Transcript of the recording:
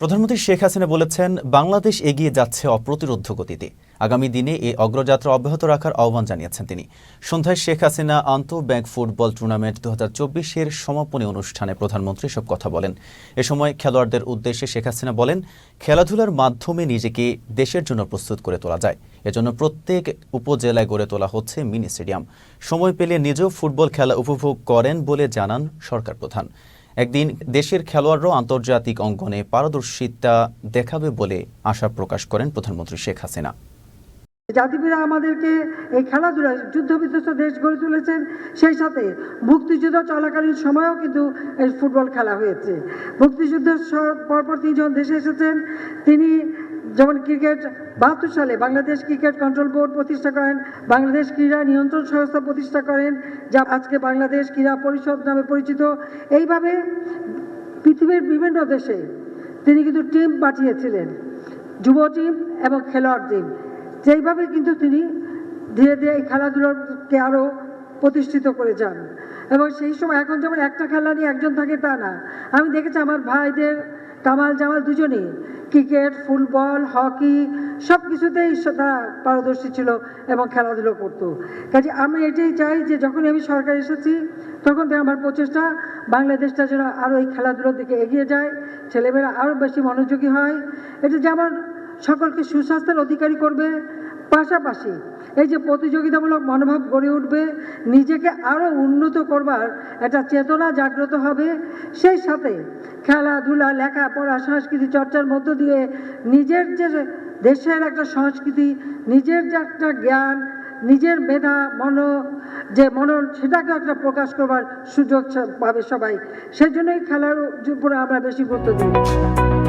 প্রধানমন্ত্রী শেখ হাসিনা বলেছেন, বাংলাদেশ এগিয়ে যাচ্ছে অপ্রতিরোধ্য গতিতে। আগামী দিনে এই অগ্রযাত্রা অব্যাহত রাখার আহ্বান জানিয়েছেন তিনি। সন্ধ্যায় Sheikh Hasina bank football tournament দু হাজার চব্বিশের সমাপনী অনুষ্ঠানে প্রধানমন্ত্রী সব কথা বলেন। এ সময় খেলোয়াড়দের উদ্দেশ্যে শেখ হাসিনা বলেন, খেলাধুলার মাধ্যমে নিজেকে দেশের জন্য প্রস্তুত করে তোলা যায়। এজন্য প্রত্যেক উপজেলায় গড়ে তোলা হচ্ছে মিনি স্টেডিয়াম। সময় পেলে নিজেও ফুটবল খেলা উপভোগ করেন বলে জানান সরকার প্রধান। একদিন দেশের খেলোয়াড়রাও আন্তর্জাতিক অঙ্গনে পারদর্শিতা দেখাবে বলে আশা প্রকাশ করেন প্রধানমন্ত্রী শেখ হাসিনা। জাতিপিতা আমাদেরকে এই খেলাধুলা যুদ্ধ বিধ্বস্ত দেশ গড়ে তুলেছেন, সেই সাথে মুক্তিযুদ্ধ চলাকালীন সময়েও কিন্তু এই ফুটবল খেলা হয়েছে। মুক্তিযুদ্ধের পরপর তিনজন দেশে এসেছেন, তিনি যেমন ক্রিকেট, বাহাত্তর সালে বাংলাদেশ ক্রিকেট কন্ট্রোল বোর্ড প্রতিষ্ঠা করেন, বাংলাদেশ ক্রীড়া নিয়ন্ত্রণ সংস্থা প্রতিষ্ঠা করেন, যা আজকে বাংলাদেশ ক্রীড়া পরিষদ নামে পরিচিত। এইভাবে পৃথিবীর বিভিন্ন দেশে তিনি কিন্তু টিম পাঠিয়েছিলেন, যুব টিম এবং খেলোয়াড় টিম যেইভাবে কিন্তু তিনি ধীরে ধীরে এই খেলাধুলোকে আরও প্রতিষ্ঠিত করে যান। এবং সেই সময় এখন যেমন একটা খেলা নিয়ে একজন থাকে তা না। আমি দেখেছি আমার ভাইদের কামাল জামাল দুজনেই ক্রিকেট, ফুটবল, হকি সব কিছুতেই তারা পারদর্শী ছিল এবং খেলাধুলো করতো। কাজে আমি এটাই চাই যে যখন আমি সরকার এসেছি, তখন থেকে আমার প্রচেষ্টা, বাংলাদেশটা যেন আরও এই খেলাধুলোর দিকে এগিয়ে যায়, ছেলেমেয়েরা আরও বেশি মনোযোগী হয়। এটা যেমন সকলকে সুস্বাস্থ্যের অধিকারী করবে পাশাপাশি এই যে প্রতিযোগিতামূলক মনোভাব গড়ে উঠবে, নিজেকে আরও উন্নত করবার একটা চেতনা জাগ্রত হবে। সেই সাথে খেলাধুলা, লেখাপড়া, সংস্কৃতি চর্চার মধ্য দিয়ে নিজের যে দেশের একটা সংস্কৃতি, নিজের যে একটা জ্ঞান, নিজের মেধা, মন, যে মনন সেটাকে একটা প্রকাশ করবার সুযোগ পাবে সবাই। সেই জন্যই খেলার উপরে আমরা বেশি গুরুত্ব দিই।